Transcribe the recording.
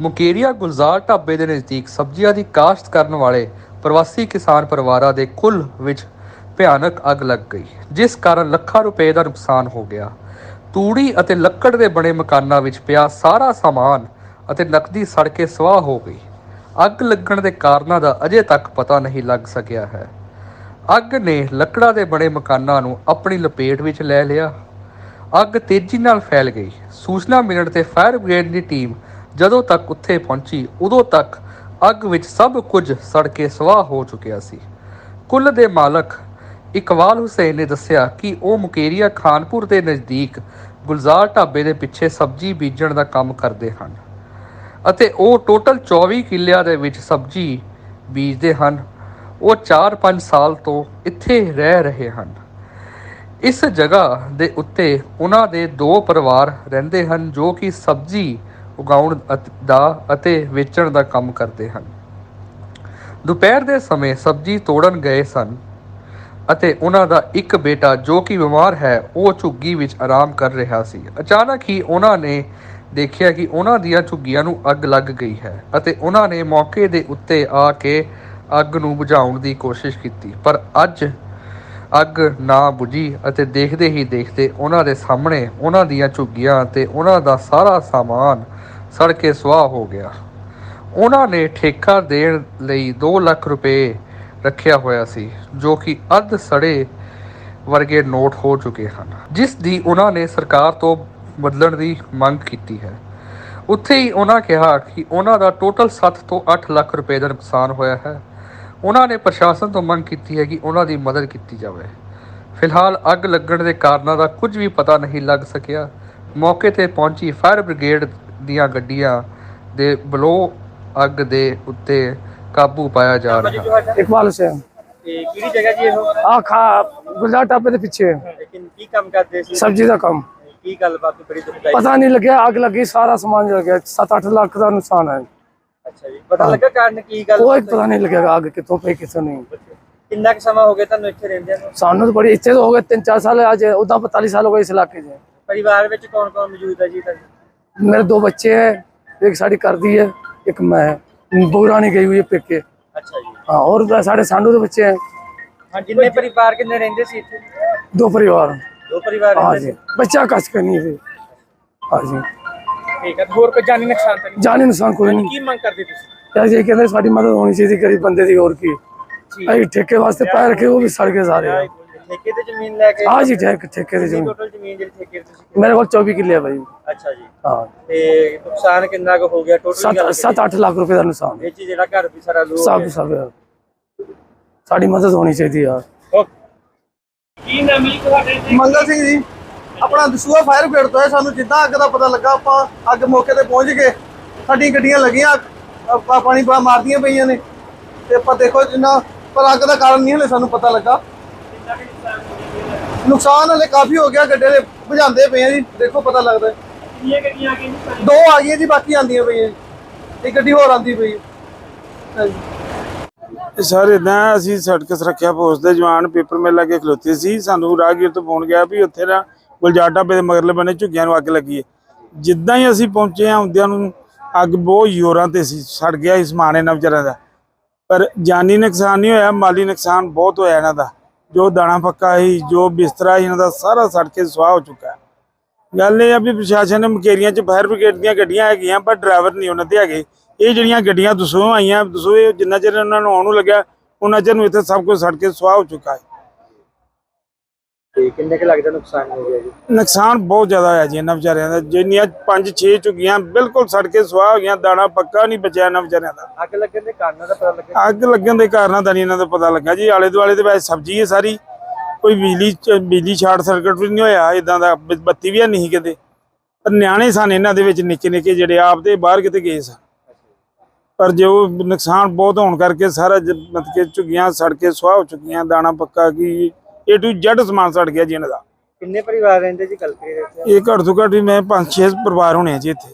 ਮੁਕੇਰੀਆ ਗੁਲਜ਼ਾਰ ਢਾਬੇ ਦੇ ਨਜ਼ਦੀਕ ਸਬਜ਼ੀਆਂ ਦੀ ਕਾਸ਼ਤ ਕਰਨ ਵਾਲੇ ਪ੍ਰਵਾਸੀ ਕਿਸਾਨ ਪਰਿਵਾਰਾਂ ਦੇ ਕੁੱਲ ਵਿੱਚ ਭਿਆਨਕ ਅੱਗ ਲੱਗ ਗਈ, ਜਿਸ ਕਾਰਨ ਲੱਖਾਂ ਰੁਪਏ ਦਾ ਨੁਕਸਾਨ ਹੋ ਗਿਆ। ਤੂੜੀ ਅਤੇ ਲੱਕੜ ਦੇ ਬਣੇ ਮਕਾਨਾਂ ਵਿੱਚ ਪਿਆ ਸਾਰਾ ਸਾਮਾਨ ਅਤੇ ਨਕਦੀ ਸੜ ਕੇ ਸਵਾਹ ਹੋ ਗਈ। ਅੱਗ ਲੱਗਣ ਦੇ ਕਾਰਨਾਂ ਦਾ ਅਜੇ ਤੱਕ ਪਤਾ ਨਹੀਂ ਲੱਗ ਸਕਿਆ ਹੈ। ਅੱਗ ਨੇ ਲੱਕੜਾਂ ਦੇ ਬਣੇ ਮਕਾਨਾਂ ਨੂੰ ਆਪਣੀ ਲਪੇਟ ਵਿੱਚ ਲੈ ਲਿਆ। ਅੱਗ ਤੇਜ਼ੀ ਨਾਲ ਫੈਲ ਗਈ। ਸੂਚਨਾ ਮਿਲਣ ਤੇ ਫਾਇਰ ਬ੍ਰਿਗੇਡ ਦੀ ਟੀਮ ਜਦੋਂ ਤੱਕ ਉੱਥੇ ਪਹੁੰਚੀ, ਉਦੋਂ ਤੱਕ ਅੱਗ ਵਿੱਚ ਸਭ ਕੁਝ ਸੜ ਕੇ ਸਵਾਹ ਹੋ ਚੁੱਕਿਆ ਸੀ। ਕੁੱਲ ਦੇ ਮਾਲਕ ਇਕਬਾਲ ਹੁਸੈਨ ਨੇ ਦੱਸਿਆ ਕਿ ਉਹ ਮੁਕੇਰੀਆ, ਖਾਨਪੁਰ ਦੇ ਨਜ਼ਦੀਕ ਗੁਲਜ਼ਾਰ ਢਾਬੇ ਦੇ ਪਿੱਛੇ ਸਬਜ਼ੀ ਬੀਜਣ ਦਾ ਕੰਮ ਕਰਦੇ ਹਨ ਅਤੇ ਉਹ ਟੋਟਲ 24 ਕਿੱਲਿਆਂ ਦੇ ਵਿੱਚ ਸਬਜ਼ੀ ਬੀਜਦੇ ਹਨ। ਉਹ 4-5 ਸਾਲ ਤੋਂ ਇੱਥੇ ਰਹਿ ਰਹੇ ਹਨ। ਇਸ ਜਗ੍ਹਾ ਦੇ ਉੱਤੇ ਉਹਨਾਂ ਦੇ ਦੋ ਪਰਿਵਾਰ ਰਹਿੰਦੇ ਹਨ ਜੋ ਕਿ ਸਬਜ਼ੀ ਉਗਾਉਣ ਦਾ ਅਤੇ ਵੇਚਣ ਦਾ ਕੰਮ ਕਰਦੇ ਹਨ। ਦੁਪਹਿਰ ਦੇ ਸਮੇਂ ਸਬਜ਼ੀ ਤੋੜਨ ਗਏ ਸਨ ਅਤੇ ਉਹਨਾਂ ਦਾ ਇੱਕ ਬੇਟਾ ਜੋ ਕਿ ਬਿਮਾਰ ਹੈ, ਉਹ ਝੁੱਗੀ ਵਿੱਚ ਆਰਾਮ ਕਰ ਰਿਹਾ ਸੀ। ਅਚਾਨਕ ਹੀ ਉਹਨਾਂ ਨੇ ਦੇਖਿਆ ਕਿ ਉਹਨਾਂ ਦੀਆਂ ਝੁੱਗੀਆਂ ਨੂੰ ਅੱਗ ਲੱਗ ਗਈ ਹੈ ਅਤੇ ਉਹਨਾਂ ਨੇ ਮੌਕੇ ਦੇ ਉੱਤੇ ਆ ਕੇ ਅੱਗ ਨੂੰ ਬੁਝਾਉਣ ਦੀ ਕੋਸ਼ਿਸ਼ ਕੀਤੀ, ਪਰ ਅੱਜ ਅੱਗ ਨਾ ਬੁਝੀ ਅਤੇ ਦੇਖਦੇ ਹੀ ਦੇਖਦੇ ਉਹਨਾਂ ਦੇ ਸਾਹਮਣੇ ਉਹਨਾਂ ਦੀਆਂ ਝੁੱਗੀਆਂ ਤੇ ਉਹਨਾਂ ਦਾ ਸਾਰਾ ਸਾਮਾਨ ਸੜ ਕੇ ਸੁਆਹ ਹੋ ਗਿਆ। ਉਹਨਾਂ ਨੇ ਠੇਕਾ ਦੇਣ ਲਈ 2 ਲੱਖ ਰੁਪਏ ਰੱਖਿਆ ਹੋਇਆ ਸੀ, ਜੋ ਕਿ ਅੱਧ ਸੜੇ ਵਰਗੇ ਨੋਟ ਹੋ ਚੁੱਕੇ ਹਨ। ਜਿਸ ਦੀ ਉਹਨਾਂ ਨੇ ਸਰਕਾਰ ਤੋਂ ਬਦਲਣ ਦੀ ਮੰਗ ਕੀਤੀ ਹੈ। ਉੱਥੇ ਹੀ ਉਹਨਾਂ ਕਿਹਾ ਕਿ ਉਹਨਾਂ ਦਾ ਟੋਟਲ 7 ਤੋਂ 8 ਲੱਖ ਰੁਪਏ ਦਾ ਨੁਕਸਾਨ ਹੋਇਆ ਹੈ। ਉਹਨਾਂ ਨੇ ਪ੍ਰਸ਼ਾਸਨ ਤੋਂ ਮੰਗ ਕੀਤੀ ਹੈ ਕਿ ਉਹਨਾਂ ਦੀ ਮਦਦ ਕੀਤੀ ਜਾਵੇ। ਫਿਲਹਾਲ ਅੱਗ ਲੱਗਣ ਦੇ ਕਾਰਨਾਂ ਦਾ ਕੁਝ ਵੀ ਪਤਾ ਨਹੀਂ ਲੱਗ ਸਕਿਆ। ਮੌਕੇ ਤੇ ਪਹੁੰਚੀ ਫਾਇਰ ਬ੍ਰਿਗੇਡ ਦੀਆਂ ਗੱਡੀਆਂ ਦੇ ਬਲੋ ਅੱਗ ਦੇ ਉੱਤੇ ਕਾਬੂ ਪਾਇਆ ਜਾ ਰਿਹਾ। ਹੈ ਇਕਬਾਲ ਹੁਸੈਨ ਤੇ ਕਿਹੜੀ ਜਗ੍ਹਾ ਜੀ ਇਹ? ਆ ਖਾ ਗੁਲਜ਼ਾਰ ਟਾਪੇ ਦੇ ਪਿੱਛੇ। ਲੇਕਿਨ ਕੀ ਕੰਮ ਕਰਦੇ ਸੀ? ਸਬਜ਼ੀ ਦਾ ਕੰਮ। ਕੀ ਗੱਲਬਾਤ ਬੜੀ ਦੁਖਦਾਈ ਪਤਾ ਨਹੀਂ ਲੱਗਿਆ ਅੱਗ ਲੱਗੀ ਸਾਰਾ ਸਮਾਨ ਜਲ ਗਿਆ। 7-8 ਲੱਖ ਦਾ ਨੁਕਸਾਨ ਹੈ। ਅੱਛਾ ਜੀ। ਪਤਾ ਲੱਗਾ ਕਾਰਨ ਕੀ ਗੱਲ ਕੋਈ ਪਤਾ ਨਹੀਂ ਲੱਗੇਗਾ ਅੱਗ ਕਿੱਥੋਂ ਪਈ ਕਿੱਥੋਂ ਨਹੀਂ। ਕਿੰਨਾ ਕੁ ਸਮਾਂ ਹੋ ਗਿਆ ਤੁਹਾਨੂੰ ਇੱਥੇ ਰਹਿੰਦਿਆਂ ਨੂੰ? ਸਾਨੂੰ ਤਾਂ ਬੜੀ ਇੱਥੇ ਤਾਂ ਹੋ ਗਏ 3-4 ਸਾਲ ਅੱਜ ਉਦਾਂ 45 ਸਾਲ ਹੋ ਗਏ ਇਸ ਇਲਾਕੇ 'ਚ। ਪਰਿਵਾਰ ਵਿੱਚ ਕੌਣ ਕੌਣ ਮੌਜੂਦ ਹੈ ਜੀ ਤੁਹਾਡੇ? ਮੇਰੇ ਦੋ ਬੱਚੇ ਹੈ ਇੱਕ ਸਾਡੀ ਕਰਦੀ ਹੈ ਇੱਕ ਮੈਂ ਹੈ। ਬੋਰਾਣੀ ਗਈ ਹੋਈ ਹੈ ਪੇਕੇ। ਅੱਛਾ ਜੀ। ਹਾਂ ਔਰ ਸਾਡੇ ਸਾਡੂ ਦੇ ਬੱਚੇ ਹੈ। ਹਾਂ ਜਿੰਨੇ ਪਰਿਵਾਰ ਕਿੰਨੇ ਰਹਿੰਦੇ ਸੀ ਇੱਥੇ? ਦੋ ਪਰਿਵਾਰ। ਦੋ ਪਰਿਵਾਰ ਹਾਂ ਜੀ ਬੱਚਾ ਕਸ ਕਰਨੀ ਹੈ ਹਾਂ ਜੀ। ਠੀਕ ਹੈ ਹੋਰ ਕੋਈ ਜਾਨੀ ਨੁਕਸਾਨ ਤਾਂ ਜਾਨੀ ਨੁਕਸਾਨ ਕੋਈ ਨਹੀਂ। ਕੀ ਮੰਗ ਕਰਦੇ ਤੁਸੀਂ? ਕਿਆ ਜੀ ਕਹਿੰਦੇ ਸਾਡੀ ਮਦਦ ਹੋਣੀ ਚਾਹੀਦੀ ਗਰੀਬ ਬੰਦੇ ਦੀ ਹੋਰ ਕੀ। ਅਸੀਂ ਠੇਕੇ ਵਾਸਤੇ ਪੈਰ ਰੱਖੇ ਉਹ ਵੀ ਸੜ ਕੇ ਸਾਰੇ। ਠੇਕੇ ਤੇ ਜ਼ਮੀਨ ਲੈ ਕੇ ਹਾਂ ਜੀ ਠੇਕ ਠੇਕੇ ਦੀ ਜ਼ਮੀਨ। ਟੋਟਲ ਜ਼ਮੀਨ ਜਿਹੜੀ ਠੇਕੇ ਤੇ ਤੁਸੀਂ ਮੇਰੇ ਕੋਲ 24 ਕਿੱਲੇ ਆ ਬਾਈ। ਅੱਛਾ ਜੀ। ਹਾਂ। ਤੇ ਨੁਕਸਾਨ ਕਿੰਨਾ ਕੁ ਹੋ ਗਿਆ? ਟੋਟਲ 7 7 8 ਲੱਖ ਰੁਪਏ ਦਾ ਨੁਕਸਾਨ। ਇਹ 'ਚ ਜਿਹੜਾ ਘਰ ਵੀ ਸਾਰਾ ਲੋ ਸਭ ਸਭ ਸਾਡੀ ਮਦਦ ਹੋਣੀ ਚਾਹੀਦੀ ਆ। ਕੀ ਨਾਮ ਹੈ ਤੁਹਾਡੇ ਮੰਗਲ ਸਿੰਘ ਜੀ। ਆਪਣਾ ਦਸੂਆ ਫਾਇਰ ਬ੍ਰਿਗੇਡ ਤੋਂ ਹੈ ਸਾਨੂੰ ਜਿੱਦਾਂ ਅੱਗ ਦਾ ਪਤਾ ਲੱਗਾ ਆਪਾਂ ਅੱਗ ਮੌਕੇ ਤੇ ਪਹੁੰਚ ਗਏ। ਸਾਡੀਆਂ ਗੱਡੀਆਂ ਲੱਗੀਆਂ ਆਪਾਂ ਪਾਣੀ ਪਾ ਮਾਰਦੀਆਂ ਪਈਆਂ ਨੇ। ਤੇ ਆਪਾਂ ਦੇਖੋ ਜਿੰਨਾ ਪਰ ਅੱਗ ਦਾ ਕਾਰਨ ਨਹੀਂ ਹਲੇ ਸਾਨੂੰ ਪਤਾ ਲੱਗਾ। ਨੁਕਸਾਨ ਹਲੇ ਕਾਫੀ ਹੋ ਗਿਆ ਗੱਡੇ ਦੇ ਬੁਝਾਉਂਦੇ ਪਏ ਆ ਜੀ ਦੇਖੋ ਪਤਾ ਲੱਗਦਾ। ਕਿੰਨੀਆਂ ਗੱਡੀਆਂ ਆ ਗਈਆਂ ਦੋ ਆ ਗਈਆਂ ਜੀ ਬਾਕੀ ਆਂਦੀਆਂ ਪਈਆਂ ਇੱਕ ਗੱਡੀ ਹੋਰ ਆਂਦੀ ਪਈ। ਹੈ ਹਾਂਜੀ ਸਰ ਇਦਾਂ ਅਸੀਂ ਸੜਕ ਸੁਰੱਖਿਆ ਫੋਰਸ ਦੇ ਜਵਾਨ ਪੇਪਰ ਮਿਲ ਕੇ ਖਲੋਤੇ ਸੀ। ਸਾਨੂੰ ਰਾਹਗੀਰ ਤੋਂ ਫੋਨ ਗਿਆ ਵੀ ਉੱਥੇ ਨਾ ਗੁਲਜਾਰ ਢਾਬੇ ਦੇ ਮਗਰਲੇ ਬੰਨੇ ਝੁੱਗੀਆਂ ਨੂੰ ਅੱਗ ਲੱਗੀ ਹੈ। ਜਿੱਦਾਂ ਹੀ ਅਸੀਂ ਪਹੁੰਚੇ ਹਾਂ ਹੁੰਦਿਆਂ ਨੂੰ ਅੱਗ ਬਹੁਤ ਜ਼ੋਰਾਂ ਤੇ ਸੀ ਸੜ ਗਿਆ ਸੀ ਸਮਾਨ ਇਹਨਾਂ ਵਿਚਾਰਿਆਂ ਦਾ। ਪਰ ਜਾਨੀ ਨੁਕਸਾਨ ਨਹੀਂ ਹੋਇਆ ਮਾਲੀ ਨੁਕਸਾਨ ਬਹੁਤ ਹੋਇਆ ਇਹਨਾਂ ਦਾ। ਜੋ ਦਾਣਾ ਪੱਕਾ ਸੀ, ਜੋ ਬਿਸਤਰਾ ਸੀ, ਇਹਨਾਂ ਦਾ ਸਾਰਾ ਸੜ ਕੇ ਸੁਆਹ ਹੋ ਚੁੱਕਾ ਗੱਲ ਇਹ ਆ ਵੀ ਪ੍ਰਸ਼ਾਸਨ ਨੇ ਮਕੇਰੀਆਂ 'ਚ ਫਾਇਰ ਬ੍ਰਿਗੇਡ ਦੀਆਂ ਗੱਡੀਆਂ ਹੈਗੀਆਂ, ਪਰ ਡਰਾਈਵਰ ਨਹੀਂ ਉਹਨਾਂ ਦੇ ਹੈਗੇ। ਇਹ ਜਿਹੜੀਆਂ ਗੱਡੀਆਂ ਦਸੋਂ ਆਈਆਂ ਦਸੋਂ ਜਿੰਨਾ ਚਿਰ ਉਹਨਾਂ ਨੂੰ ਆਉਣ ਨੂੰ ਲੱਗਿਆ, ਉਹਨਾਂ ਚਿਰ ਨੂੰ ਇੱਥੇ ਸਭ ਕੁਝ ਸੜ ਕੇ ਸੁਆਹ ਹੋ ਚੁੱਕਾ ਹੈ। ਤੇ ਕਿੰਨੇ ਕੁ ਲੱਗਦਾ ਨੁਕਸਾਨ ਹੋ ਗਿਆ ਜੀ? ਨੁਕਸਾਨ ਬਹੁਤ ਜ਼ਿਆਦਾ ਹੋਇਆ ਜੀ ਇਹਨਾਂ ਵਿਚਾਰਿਆਂ ਦਾ। ਜਿੰਨੀਆਂ ਪੰਜ ਛੇ ਝੁੱਗੀਆਂ ਬਿਲਕੁਲ ਸੜ ਕੇ ਸੁਆਹ ਹੋ ਗਈਆਂ ਦਾਣਾ ਪੱਕਾ ਨਹੀਂ ਬਚਿਆ ਇਹਨਾਂ ਵਿਚਾਰਿਆਂ ਦਾ। ਅੱਗ ਲੱਗਣ ਦੇ ਕਾਰਨਾਂ ਦਾ ਪਤਾ ਲੱਗਿਆ? ਅੱਗ ਲੱਗਣ ਦੇ ਕਾਰਨਾਂ ਦਾ ਨਹੀਂ ਇਹਨਾਂ ਦਾ ਪਤਾ ਲੱਗਾ ਜੀ। ਆਲੇ ਦੁਆਲੇ ਦੇ ਵਿੱਚ ਸਬਜ਼ੀ ਹੈ ਸਾਰੀ। ਕੋਈ ਬਿਜਲੀ ਬਿਜਲੀ ਸ਼ਾਰਟ ਸਰਕਟ ਵੀ ਨਹੀਂ ਹੋਇਆ ਇਦਾਂ ਦਾ ਬੱਤੀ ਵੀ ਨਹੀਂ ਕਿਤੇ। ਪਰ ਨਿਆਣੇ ਸਨ ਇਹਨਾਂ ਦੇ ਵਿੱਚ ਨਿੱਕੇ ਨਿੱਕੇ ਜਿਹੜੇ ਆਪ ਦੇ ਬਾਹਰ ਕਿਤੇ ਗਏ ਸਨ। ਪਰ ਜੋ ਨੁਕਸਾਨ ਬਹੁਤ ਹੋਣ ਕਰਕੇ ਸਾਰਾ ਮਤਲਬ ਕਿ ਝੁੱਗੀਆਂ ਸੜ ਕੇ ਸੁਆਹ ਹੋ ਚੁੱਕੀਆਂ ਦਾਣਾ ਪੱਕਾ ਕੀ ਏ ਟੂ ਜ਼ੈਡ ਸਮਾਨ ਸੜ ਗਿਆ ਜੀ ਇਹਨਾਂ ਦਾ। ਕਿੰਨੇ ਪਰਿਵਾਰ ਰਹਿੰਦੇ ਜੀ ਕਲਕੇ ਦੇ? ਵਿੱਚ ਇਹ ਘੱਟ ਤੋਂ ਘੱਟ ਵੀ ਮੈਂ ਪੰਜ ਛੇ ਪਰਿਵਾਰ ਹੋਣੇ ਆ ਜੀ ਇੱਥੇ।